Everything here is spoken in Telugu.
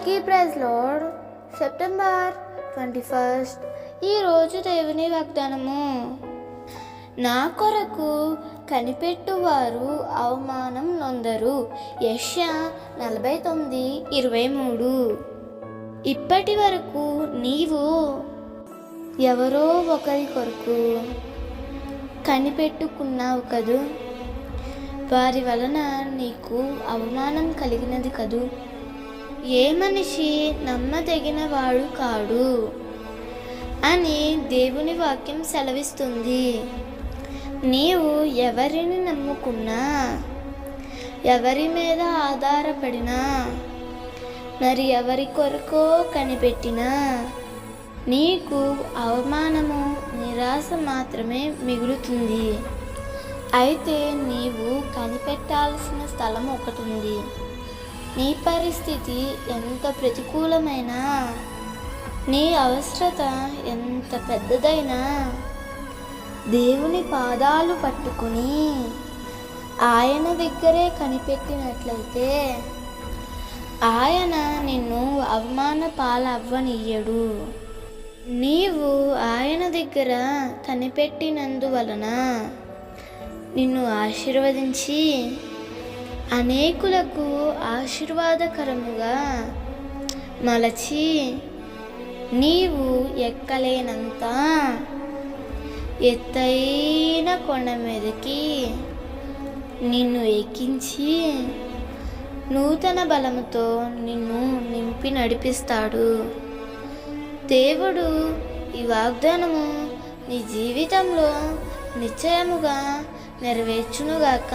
అందరికీ praise Lord September twenty first ఈరోజు దేవుని వాగ్దానము. నా కొరకు కనిపెట్టువారు అవమానం నొందరు. యశ నలభై తొమ్మిది ఇరవై మూడు ఇప్పటి వరకు నీవు ఎవరో ఒకరి కొరకు కనిపెట్టుకున్నావు కదూ? వారి వలన నీకు అవమానం కలిగినది కదూ? ఏ మనిషి నమ్మదగిన వాడు కాడు అని దేవుని వాక్యం సెలవిస్తుంది. నీవు ఎవరిని నమ్ముకున్నా ఎవరి మీద ఆధారపడినా మరి ఎవరి కొరకో కనిపెట్టినా నీకు అవమానము నిరాశ మాత్రమే మిగులుతుంది. అయితే నీవు కనిపెట్టాల్సిన స్థలం ఒకటి ఉంది. నీ పరిస్థితి ఎంత ప్రతికూలమైనా నీ అవసరత ఎంత పెద్దదైనా దేవుని పాదాలు పట్టుకుని ఆయన దగ్గరే కనిపెట్టినట్లయితే ఆయన నిన్ను అవమాన పాలవ్వనియ్యడు. నీవు ఆయన దగ్గర కనిపెట్టినందువలన నిన్ను ఆశీర్వదించి అనేకులకు ఆశీర్వాదకరముగా మలచి నీవు ఎక్కలేనంత ఎత్తైన కొండ మీదకి నిన్ను ఎక్కించి నూతన బలముతో నిన్ను నింపి నడిపిస్తాడు. దేవుడు ఈ వాగ్దానము నీ జీవితంలో నిశ్చయముగా నెరవేర్చునుగాక.